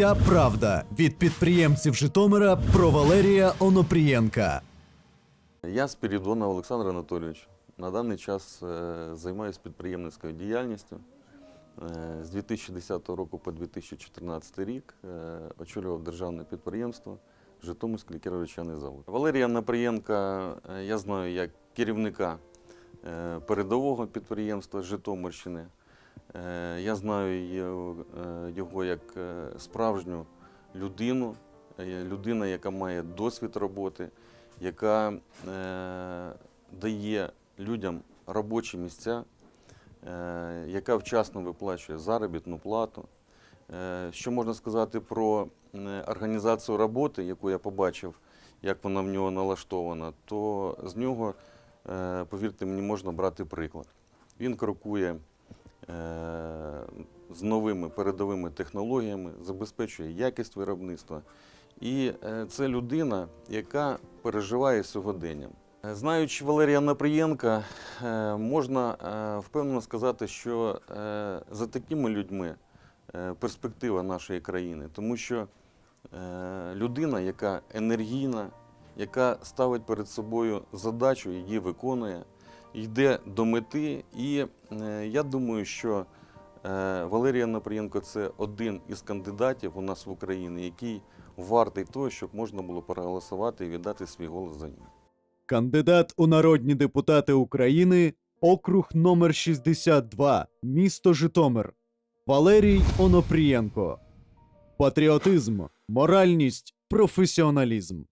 Вся правда від підприємців Житомира про Валерія Онопрієнка. Я Спірідонов Олександр Анатолійович. На даний час е, займаюся підприємницькою діяльністю. Е, З 2010 року по 2014 рік е, очолював державне підприємство Житомирський лікаро-речаний завод. Валерія Наприєнка я знаю як керівника передового підприємства Житомирщини. Е, Я знаю його- е, його як е, справжню людину, людина, яка має досвід роботи, яка дає людям робочі місця, яка вчасно виплачує заробітну плату. Що можна сказати про організацію роботи, яку я побачив, як вона в нього налаштована, то з нього, повірте мені, можна брати приклад. Він крокує з новими передовими технологіями, забезпечує якість виробництва. І е, це людина, яка переживає сьогоденням. Е, Знаючи Валерія Наприєнка, е, можна е, впевнено сказати, що е, за такими людьми е, перспектива нашої країни, тому що е, людина, яка енергійна, яка ставить перед собою задачу, її виконує, йде до мети. І е, я думаю, що е, Валерій Наприєнко це один із кандидатів у нас в Україні, який вартий того, щоб можна було проголосувати і віддати свій голос за нього. Кандидат у народні депутати України, округ номер 62, місто Житомир. Валерій Онопрієнко. Патріотизм, моральність, професіоналізм.